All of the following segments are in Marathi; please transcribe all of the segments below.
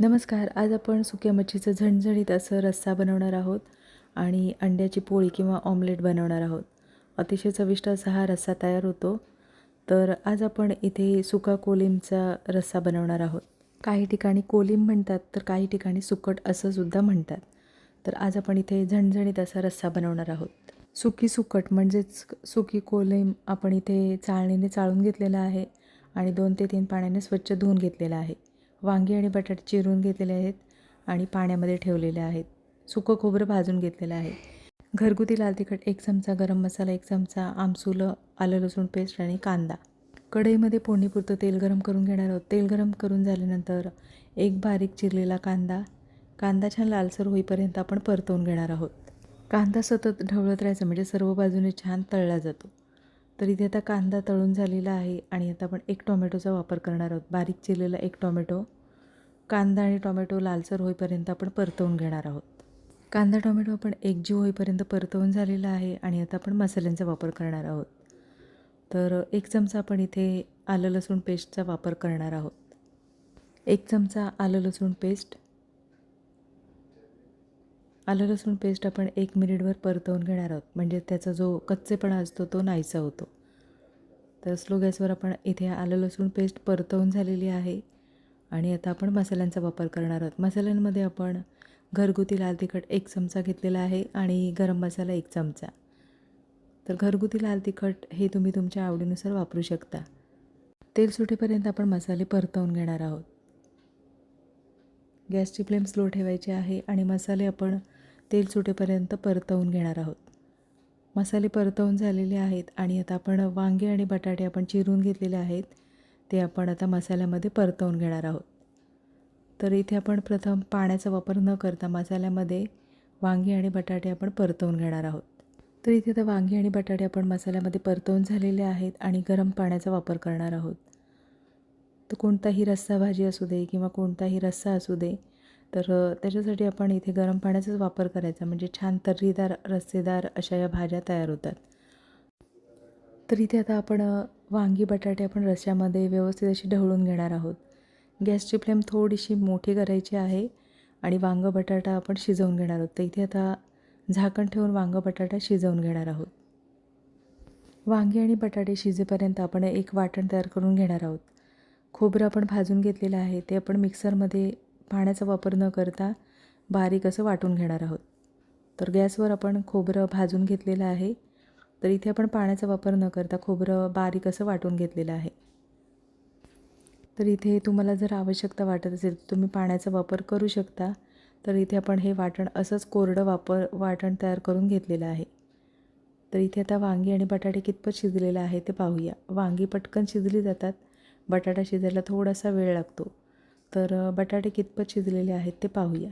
नमस्कार आज आपण सुक्या मच्छीचं झणझणीत असं रस्सा बनवणार आहोत आणि अंड्याची पोळी किंवा ऑमलेट बनवणार आहोत. अतिशय चविष्ट असा हा रस्सा तयार होतो. तर आज आपण इथे सुका कोलिमचा रस्सा बनवणार आहोत. काही ठिकाणी कोलिम म्हणतात तर काही ठिकाणी सुकट असं सुद्धा म्हणतात. तर आज आपण इथे झणझणीत असा रस्सा बनवणार आहोत. सुकी सुकट म्हणजेच सुकी कोलिम आपण इथे चाळणीने चाळून घेतलेला आहे आणि दोन ते तीन पाण्याने स्वच्छ धुवून घेतलेला आहे. वांगी आणि बटाटे चिरून घेतलेले आहेत आणि पाण्यामध्ये ठेवलेले आहेत. सुकं खोबरं भाजून घेतलेलं आहे. घरगुती लाल तिखट एक चमचा गरम मसाला एक चमचा आमसुलं आलं लसूण पेस्ट आणि कांदा. कढईमध्ये फोडणीपुरतं तेल गरम करून घेणार आहोत. तेल गरम करून झाल्यानंतर एक बारीक चिरलेला कांदा. कांदा छान लालसर होईपर्यंत आपण परतवून घेणार आहोत. कांदा सतत ढवळत राहायचा म्हणजे सर्व बाजूने छान तळला जातो. तर इथे आता कांदा तळून झालेला आहे आणि आता आपण एक टोमॅटोचा वापर करणार आहोत. बारीक चिरलेला एक टोमॅटो कांदा आणि टोमॅटो लालसर होईपर्यंत आपण परतवून घेणार आहोत. कांदा टोमॅटो आपण एकजीव होईपर्यंत परतवून झालेला आहे आणि आता आपण मसाल्यांचा वापर करणार आहोत. तर एक चमचा आपण इथे आलं लसूण पेस्टचा वापर करणार आहोत. एक चमचा आलं लसूण पेस्ट. आलं लसूण पेस्ट आपण एक मिनिटभर परतवून घेणार आहोत. म्हणजे त्याचा जो कच्चेपणा असतो तो नाहीसा होतो. तर स्लो गॅसवर आपण इथे आलं लसूण पेस्ट परतवून झालेली आहे. आणि आता आपण मसाल्यांचा वापर करणार आहोत. मसाल्यांमध्ये आपण घरगुती लाल तिखट एक चमचा घेतलेला आहे आणि गरम मसाला एक चमचा. तर घरगुती लाल तिखट हे तुम्ही तुमच्या आवडीनुसार वापरू शकता. तेल सुटेपर्यंत आपण मसाले परतवून घेणार आहोत. गॅसची फ्लेम स्लो ठेवायची आहे आणि मसाले आपण तेल सुटेपर्यंत परतवून घेणार आहोत. मसाले परतवून झालेले आहेत आणि आता आपण वांगे आणि बटाटे आपण चिरून घेतलेले आहेत ते आपण आता मसाल्यामध्ये परतवून घेणार आहोत. तर इथे आपण प्रथम पाण्याचा वापर न करता मसाल्यामध्ये वांगे आणि बटाटे आपण परतवून घेणार आहोत. तर इथे आता वांगे आणि बटाटे आपण मसाल्यामध्ये परतवून झालेले आहेत आणि गरम पाण्याचा वापर करणार आहोत. तर कोणताही रस्सा भाजी असू दे किंवा कोणताही रस्सा असू दे तर त्याच्यासाठी आपण इथे गरम पाण्याचाच वापर करायचा. म्हणजे छान तर्रीदार रस्सेदार अशा या भाज्या तयार होतात. तर इथे आता आपण वांगी बटाटे आपण रश्श्यामध्ये व्यवस्थित अशी ढवळून घेणार आहोत. गॅसची फ्लेम थोडीशी मोठी करायची आहे आणि वांगं बटाटा आपण शिजवून घेणार आहोत. तर इथे आता झाकण ठेवून वांगं बटाटा शिजवून घेणार आहोत. वांगी आणि बटाटे शिजेपर्यंत आपण एक वाटण तयार करून घेणार आहोत. खोबरं आपण भाजून घेतलेलं आहे ते आपण मिक्सरमध्ये पाण्याचा वापर न करता बारीक असं वाटून घेणार आहोत. तर गॅसवर आपण खोबरं भाजून घेतलेलं आहे. तर इथे आपण पाण्याचा वापर न करता खोबरं बारीक असं वाटून घेतलेलं आहे. तर इथे तुम्हाला जर आवश्यकता वाटत असेल तर तुम्ही पाण्याचा वापर करू शकता. तर इथे आपण हे वाटण असंच कोरडं वापर वाटण तयार करून घेतलेलं आहे. तर इथे आता वांगी आणि बटाटे कितपत शिजलेलं आहे ते पाहूया. वांगी पटकन शिजली जातात. बटाटा शिजायला थोडासा वेळ लागतो. तर बटाटे कितपत शिजलेले आहेत ते पाहूया.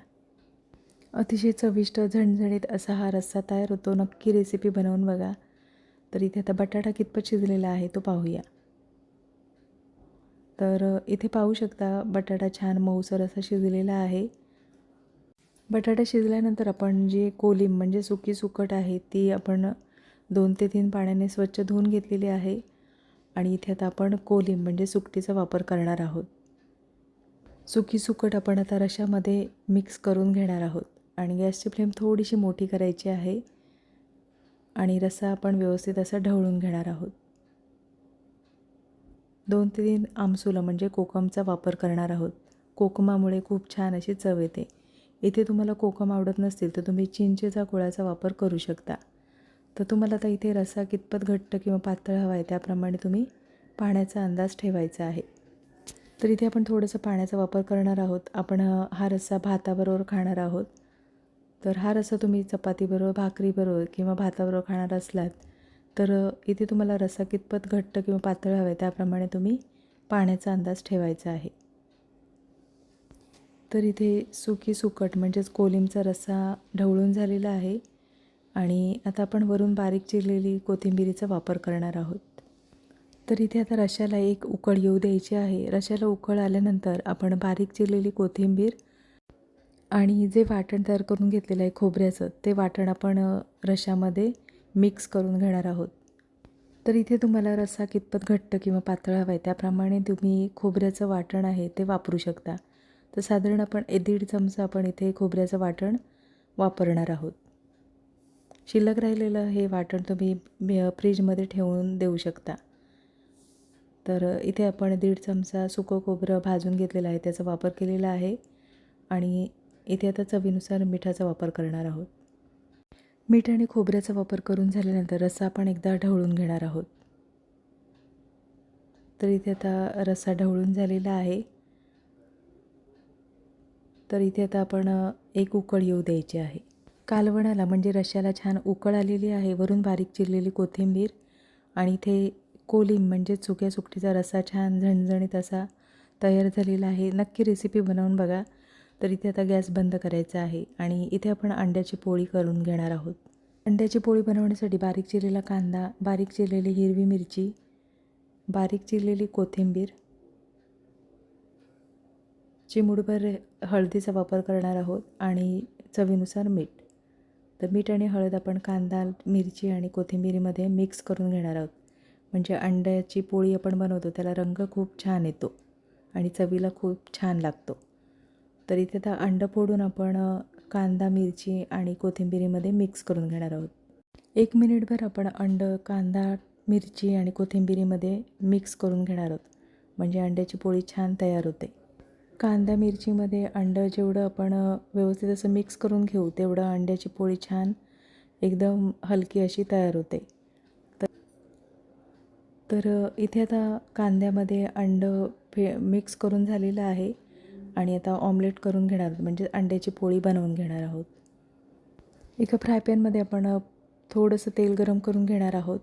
अतिशय चविष्ट झणझणीत असा हा रस्सा तयार होतो. नक्की रेसिपी बनवून बघा. तर इथे आता बटाटा कितपत शिजलेला आहे तो पाहूया. तर इथे पाहू शकता बटाटा छान मऊसर असा शिजलेला आहे. बटाटा शिजल्यानंतर आपण जी कोलिम म्हणजे सुकी सुकट आहे ती आपण दोन ते तीन पाण्याने स्वच्छ धुवून घेतलेली आहे. आणि इथे आता आपण कोलिम म्हणजे सुकटीचा वापर करणार आहोत. सुकी सुकट आपण आता रशामध्ये मिक्स करून घेणार आहोत. आणि गॅसची फ्लेम थोडीशी मोठी करायची आहे. आणि रस्सा आपण व्यवस्थित असा ढवळून घेणार आहोत. दोन ते तीन आमसुलं म्हणजे कोकमचा वापर करणार आहोत. कोकमामुळे खूप छान अशी चव येते. इथे तुम्हाला कोकम आवडत नसतील तर तुम्ही चिंचेचा गुळाचा वापर करू शकता. तर तुम्हाला आता इथे रस्सा कितपत घट्ट किंवा पातळ हवा आहे त्याप्रमाणे तुम्ही पाण्याचा अंदाज ठेवायचा आहे. तर इथे आपण थोडंसं पाण्याचा वापर करणार आहोत. आपण हा रस्सा भाताबरोबर खाणार आहोत. तर हा रस्सा तुम्ही चपातीबरोबर भाकरीबरोबर किंवा भाताबरोबर खाणार असलात तर इथे तुम्हाला रस्सा कितपत घट्ट किंवा पातळ हवं आहे त्याप्रमाणे तुम्ही पाण्याचा अंदाज ठेवायचा आहे. तर इथे सुकी सुकट म्हणजेच कोलिमचा रस्सा ढवळून झालेला आहे. आणि आता आपण वरून बारीक चिरलेली कोथिंबिरीचा वापर करणार आहोत. तर इथे आता रश्याला एक उकळ येऊ द्यायची आहे. रश्याला उकळ आल्यानंतर आपण बारीक चिरलेली कोथिंबीर आणि जे वाटण तयार करून घेतलेलं आहे खोबऱ्याचं ते वाटण आपण रश्यामध्ये मिक्स करून घेणार आहोत. तर इथे तुम्हाला रस्सा कितपत घट्ट किंवा पातळ हवा आहे त्याप्रमाणे तुम्ही खोबऱ्याचं वाटण आहे ते वापरू शकता. तर साधारण आपण एक दीड चमचा आपण इथे खोबऱ्याचं वाटण वापरणार आहोत. शिल्लक राहिलेलं हे वाटण तुम्ही फ्रीजमध्ये ठेवून देऊ शकता. तर इथे आपण दीड चमचा सुकं खोबरं भाजून घेतलेलं आहे त्याचा वापर केलेला आहे. आणि इथे आता चवीनुसार मिठाचा वापर करणार आहोत. मीठ आणि खोबऱ्याचा वापर करून झाल्यानंतर रस्सा आपण एकदा ढवळून घेणार आहोत. तर इथे आता रस्सा ढवळून झालेला आहे. तर इथे आता आपण एक उकळ येऊ द्यायची आहे. कालवणाला म्हणजे रश्श्याला छान उकळ आलेली आहे वरून बारीक चिरलेली कोथिंबीर आणि इथे कोलिम म्हणजे सुक्या सुकटीचा रसा छान झणझणीत असा तयार झालेला आहे. नक्की रेसिपी बनवून बघा. तर इथे आता गॅस बंद करायचा आहे आणि इथे आपण अंड्याची पोळी करून घेणार आहोत. अंड्याची पोळी बनवण्यासाठी बारीक चिरलेला कांदा बारीक चिरलेली हिरवी मिरची बारीक चिरलेली कोथिंबीर चिमूडभर हळदीचा वापर करणार आहोत आणि चवीनुसार मीठ. तर मीठ आणि हळद आपण कांदा मिरची आणि कोथिंबीरीमध्ये मिक्स करून घेणार आहोत. म्हणजे अंड्याची पोळी आपण बनवतो त्याला रंग खूप छान येतो आणि चवीला खूप छान लागतो. तर इथे आता अंडं फोडून आपण कांदा मिरची आणि कोथिंबीरीमध्ये मिक्स करून घेणार आहोत. एक मिनिटभर आपण अंडं कांदा मिरची आणि कोथिंबिरीमध्ये मिक्स करून घेणार आहोत. म्हणजे अंड्याची पोळी छान तयार होते. कांदा मिरचीमध्ये अंडं जेवढं आपण व्यवस्थित असं मिक्स करून घेऊ तेवढं अंड्याची पोळी छान एकदम हलकी अशी तयार होते. तर इथे आता कांद्यामध्ये अंडं फे मिक्स करून झालेलं आहे आणि आता ऑमलेट करून घेणार आहोत. म्हणजे अंड्याची पोळी बनवून घेणार आहोत. एका फ्राय पॅनमध्ये आपण थोडंसं तेल गरम करून घेणार आहोत.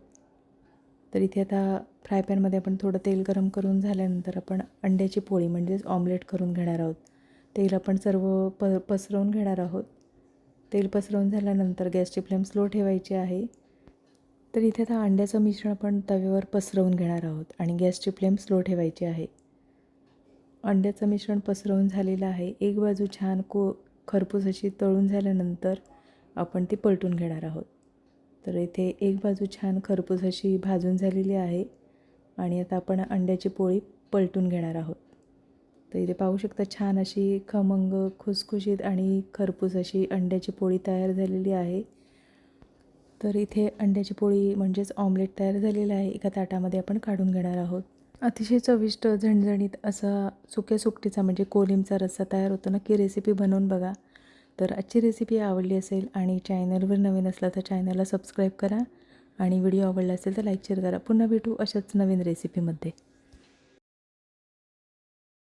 तर इथे आता फ्राय पॅनमध्ये आपण थोडं तेल गरम करून झाल्यानंतर आपण अंड्याची पोळी म्हणजेच ऑमलेट करून घेणार आहोत. तेल आपण सर्व प पसरवून घेणार आहोत. तेल पसरवून झाल्यानंतर गॅसची फ्लेम स्लो ठेवायची आहे. तर इथे आता अंड्याचं मिश्रण आपण तव्यावर पसरवून घेणार आहोत आणि गॅसची फ्लेम स्लो ठेवायची आहे. अंड्याचं मिश्रण पसरवून झालेलं आहे. एक बाजू छान को खरपूस अशी तळून झाल्यानंतर आपण ती पलटून घेणार आहोत. तर इथे एक बाजू छान खरपूस अशी भाजून झालेली आहे आणि आता आपण अंड्याची पोळी पलटून घेणार आहोत. तर इथे पाहू शकता छान अशी खमंग खुसखुशीत आणि खरपूस अशी अंड्याची पोळी तयार झालेली आहे. तर इथे अंड्याची पोळी म्हणजेच ऑमलेट तयार झालेलं आहे. एका ताटामध्ये आपण काढून घेणार आहोत. अतिशय चविष्ट झणझणीत असा सुक्या सुकटीचा म्हणजे कोलिमचा रस्सा तयार होतो नक्की रेसिपी बनवून बघा. तर आजची रेसिपी आवडली असेल आणि चॅनलवर नवीन असला तर चॅनलला सबस्क्राईब करा. आणि व्हिडिओ आवडला असेल तर लाईक शेअर करा. पुन्हा भेटू अशाच नवीन रेसिपीमध्ये